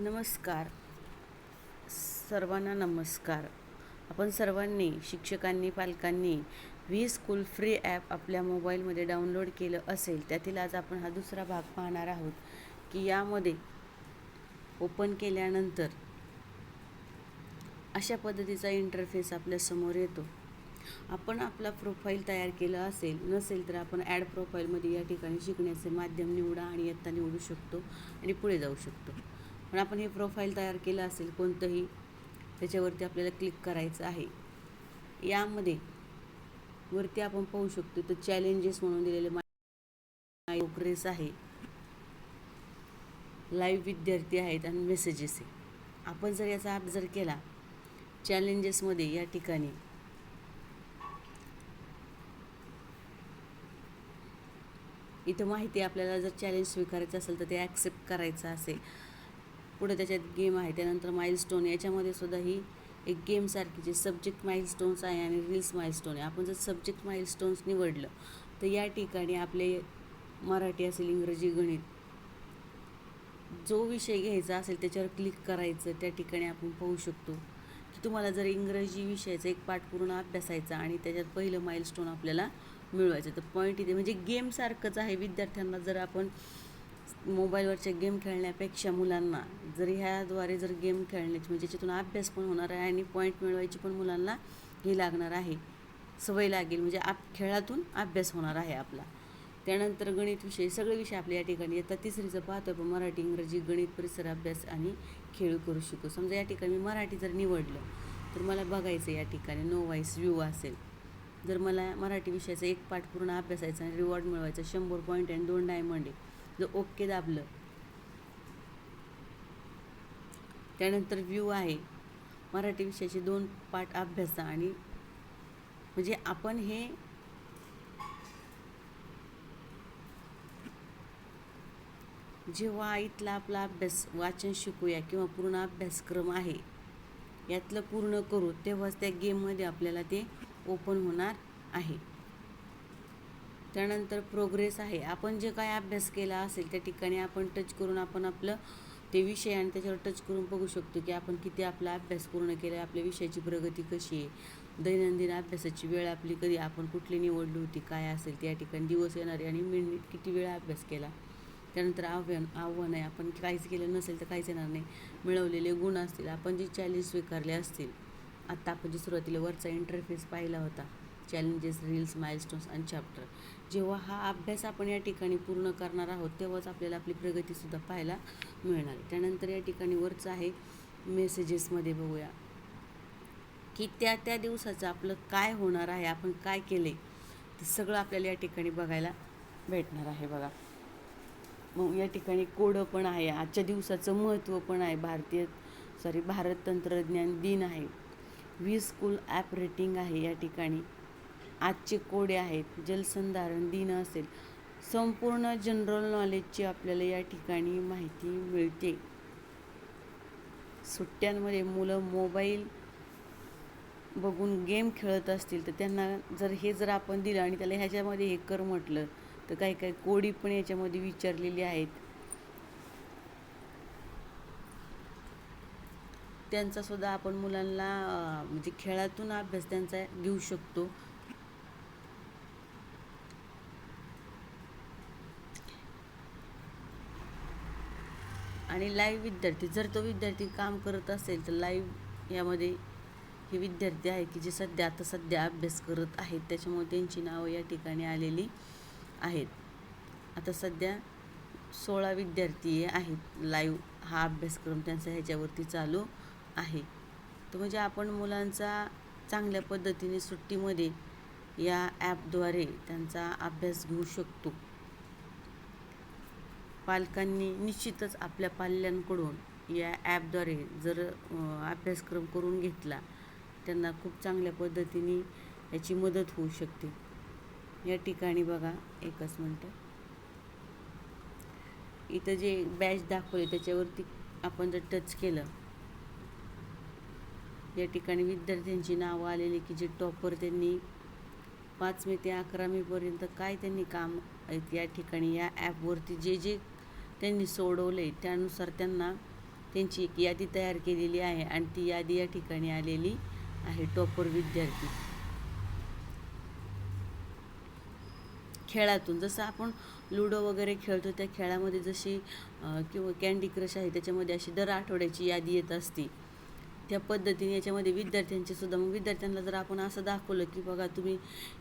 नमस्कार. सर्वांना नमस्कार. आपण सर्वांनी शिक्षकांनी पालकांनी व्ही स्कूल फ्री ॲप आपल्या मोबाईलमध्ये डाउनलोड केलं असेल त्यातील आज आपण हा दुसरा भाग पाहणार आहोत की यामध्ये ओपन केल्यानंतर अशा पद्धतीचा इंटरफेस आपल्यासमोर येतो. आपण आपला प्रोफाईल तयार केला असेल नसेल तर आपण ॲड प्रोफाईलमध्ये या ठिकाणी शिकण्याचे माध्यम निवडा आणि इयत्ता निवडू शकतो आणि पुढे जाऊ शकतो. पण आपण हे प्रोफाईल तयार केलं असेल कोणतंही त्याच्यावरती आपल्याला क्लिक करायचं आहे. यामध्ये वरती आपण पाहू शकतो तर चॅलेंजेस म्हणून दिलेले प्रोग्रेस आहे. लाईव्ह विद्यार्थी आहेत आणि मेसेजेस आहे. आपण जर याचा ॲप जर केला चॅलेंजेसमध्ये या ठिकाणी इथं माहिती आपल्याला जर चॅलेंज स्वीकारायचं असेल तर ते ॲक्सेप्ट करायचं असेल. पुढे त्याच्यात गेम आहे. त्यानंतर माइलस्टोन याच्यामध्ये सुद्धा ही एक गेमसारखी जे सब्जेक्ट माइलस्टोन्स आहे आणि रील्स माइलस्टोन आहे. आपण जर सब्जेक्ट माइलस्टोन्स निवडलं तर या ठिकाणी आपले मराठी असेल इंग्रजी गणित जो विषय घ्यायचा असेल त्याच्यावर क्लिक करायचं त्या ठिकाणी आपण पाहू शकतो की तुम्हाला जर इंग्रजी विषयाचा एक पाठ पूर्ण अभ्यासायचा आणि त्याच्यात पहिलं माइलस्टोन आपल्याला मिळवायचं तर पॉईंट इथे म्हणजे गेमसारखंच आहे. विद्यार्थ्यांना जर आपण मोबाईलवरचे गेम खेळण्यापेक्षा मुलांना जर ह्याद्वारे जर गेम खेळण्याची म्हणजे ज्याच्यातून अभ्यास पण होणार आहे आणि पॉईंट मिळवायची पण मुलांना ही लागणार आहे. सवय लागेल म्हणजे आप खेळातून अभ्यास होणार आहे आपला. त्यानंतर गणित विषय सगळे विषय आपल्या या ठिकाणी येतात. तिसरीचं पाहतो आपण मराठी इंग्रजी गणित परिसर अभ्यास आणि खेळ करू शकतो. समजा या ठिकाणी मी मराठी जर निवडलं तर मला बघायचं या ठिकाणी नो वाईस व्ह्यू असेल. जर मला मराठी विषयाचा एक पाठ पूर्ण अभ्यासायचा आणि रिवॉर्ड मिळवायचा शंभर पॉईंट आणि दोन डायमंड आहे जो ओके दाबलं. त्यानंतर व्ह्यू आहे. मराठी विषयाचे दोन पाठ अभ्यासा आणि म्हणजे आपण हे जेव्हा इथला आपला अभ्यास वाचन शिकूया किंवा पूर्ण अभ्यासक्रम आहे यातलं पूर्ण करू तेव्हाच त्या गेममध्ये आपल्याला ते ओपन होणार आहे. त्यानंतर प्रोग्रेस आहे. आपण जे काय अभ्यास केला असेल त्या ठिकाणी आपण टच करून आपण आपलं ते विषय आणि त्याच्यावर टच करून बघू शकतो की आपण किती आपला अभ्यास पूर्ण केला आहे आपल्या विषयाची प्रगती कशी आहे. दैनंदिन अभ्यासाची वेळ आपली कधी आपण कुठली निवडली होती काय असेल त्या ठिकाणी दिवस येणारे आणि मिनिट किती वेळा अभ्यास केला. त्यानंतर आव्हान आव्हान आहे. आपण काहीच केलं नसेल तर काहीच येणार नाही. मिळवलेले गुण असतील आपण जे चॅलेंज स्वीकारले असतील. आत्ता आपण जे सुरुवातीला वरचा इंटरफेस पाहिला होता. चॅलेंजेस रील्स माइलस्टोन्स आणि चॅप्टर जेव्हा हा अभ्यास आपण या ठिकाणी पूर्ण करणार आहोत तेव्हाच आपल्याला आपली प्रगतीसुद्धा पाहायला मिळणार. त्यानंतर या ठिकाणी वरचं आहे मेसेजेसमध्ये बघूया. की त्या त्या दिवसाचं आपलं काय होणार आहे आपण काय केले ते सगळं आपल्याला या ठिकाणी बघायला भेटणार आहे बघा. मग या ठिकाणी कोडं पण आहे आजच्या दिवसाचं महत्त्व पण आहे. भारतीय सॉरी भारत तंत्रज्ञान दिन आहे. वी स्कूल ॲप रेटिंग आहे या ठिकाणी. आजचे कोडे आहेत जलसंधारण दिन असेल. संपूर्ण जनरल नॉलेजची आपल्याला या ठिकाणी माहिती मिळते. सुट्ट्यांमध्ये मुलं मोबाईल बघून गेम खेळत असतील तर त्यांना जर हे जर आपण दिलं आणि त्याला ह्याच्यामध्ये हे कर म्हटलं तर काही काही कोडी पण याच्यामध्ये विचारलेली आहेत. त्यांचा सुद्धा आपण मुलांना म्हणजे खेळातून अभ्यास त्यांचा घेऊ शकतो. आणि लाईव्ह विद्यार्थी जर तो विद्यार्थी काम करत असेल तर लाईव्ह यामध्ये हे विद्यार्थी आहे की जे सध्या आता सध्या अभ्यास करत आहेत. त्याच्यामुळे त्यांची नावं या ठिकाणी आलेली आहेत. आता सध्या सोळा विद्यार्थी आहेत. लाईव्ह हा अभ्यासक्रम त्यांचा ह्याच्यावरती चालू आहे. तर म्हणजे आपण मुलांचा चांगल्या पद्धतीने सुट्टीमध्ये या ॲपद्वारे त्यांचा अभ्यास घेऊ शकतो. पालकांनी निश्चितच आपल्या पाल्यांकडून या ॲपद्वारे जर अभ्यासक्रम करून घेतला त्यांना खूप चांगल्या पद्धतीने याची मदत होऊ शकते. या ठिकाणी बघा एकच मिनटं. इथं जे बॅच दाखवले त्याच्यावरती आपण जर टच केलं या ठिकाणी विद्यार्थ्यांची नावं आलेली की जे टॉपर त्यांनी पाचवी ते अकरावीपर्यंत काय त्यांनी काम या ठिकाणी या ॲपवरती जे जे त्यांनी सोडवले. त्यानुसार त्यांना त्यांची एक यादी तयार केलेली आहे आणि ती यादी या ठिकाणी आलेली आहे. टॉपर विद्यार्थी. खेळातून जसं आपण लुडो वगैरे खेळतो त्या खेळामध्ये जशी किंवा कॅन्डी क्रश आहे त्याच्यामध्ये अशी दर आठवड्याची यादी येत असते. त्या पद्धतीने याच्यामध्ये विद्यार्थ्यांचे सुद्धा मग विद्यार्थ्यांना जर आपण असं दाखवलं की बघा तुम्ही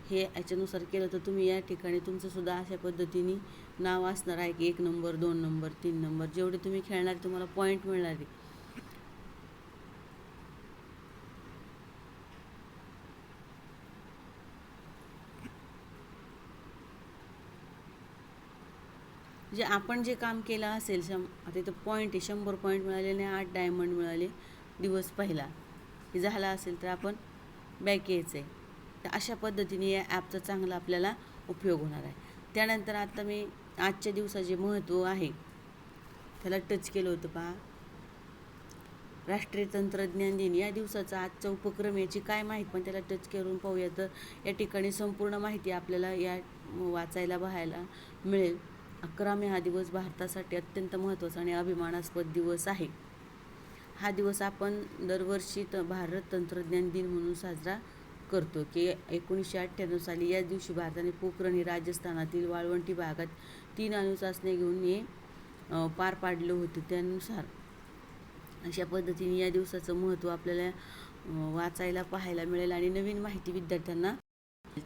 हे याच्यानुसार केलं तर तुम्ही या ठिकाणी तुमचं सुद्धा अशा पद्धतीने नाव असणार आहे की एक नंबर दोन नंबर तीन नंबर जेवढे तुम्ही खेळणार तुम्हाला पॉईंट मिळणार आहे. जे आपण जे काम केलं असेल शं आता इथं पॉईंट आहे शंभर पॉईंट मिळाले आणि आठ डायमंड मिळाले. दिवस पहिला. हे झाला असेल तर आपण बॅक यायचं आहे तर अशा पद्धतीने या ॲपचा चांगला आपल्याला उपयोग होणार आहे. त्यानंतर आता मी आजच्या दिवसाचे महत्त्व आहे त्याला टच केलं होतं पहा. राष्ट्रीय तंत्रज्ञान दिन. या दिवसाचा आजचा उपक्रम याची काय माहीत पण त्याला टच करून पाहूया. तर या ठिकाणी संपूर्ण माहिती आपल्याला या वाचायला पाहायला मिळेल. अकरा मे हा दिवस भारतासाठी अत्यंत महत्त्वाचा आणि अभिमानास्पद दिवस आहे. हा दिवस आपण दरवर्षी त भारत तंत्रज्ञान दिन म्हणून साजरा करतो की एकोणीसशे अठ्ठ्याण्णव साली या दिवशी भारताने पोखरण हे राजस्थानातील वाळवंटी भागात तीन अणुचाचण्या घेऊन हे पार पाडलं होतं त्यानुसार. अशा पद्धतीने या दिवसाचं महत्त्व आपल्याला वाचायला पाहायला मिळेल आणि नवीन माहिती विद्यार्थ्यांना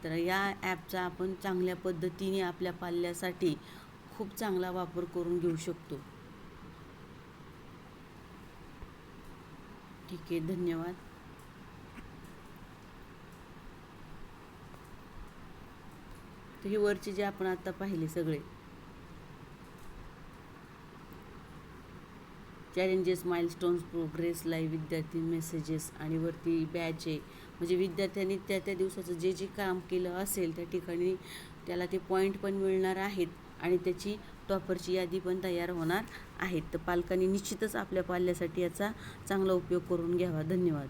तर या ॲपचा आपण चांगल्या पद्धतीने आपल्या पाल्यासाठी खूप चांगला वापर करून घेऊ शकतो. ठीक आहे धन्यवाद. तर हे वरचे जे आपण आता पाहिले सगळे चॅलेंजेस माइलस्टोन्स प्रोग्रेस लाईव्ह विद्यार्थी मेसेजेस आणि वरती बॅच आहे. म्हणजे विद्यार्थ्यांनी त्या त्या दिवसाचं जे जे काम केलं असेल त्या ठिकाणी त्याला ते पॉईंट पण मिळणार आहेत. आणि त्याची टॉपरची यादी पण तयार होणार आहेत. तर पालकांनी निश्चितच आपल्या पाल्यासाठी याचा चांगला उपयोग करून घ्यावा. धन्यवाद.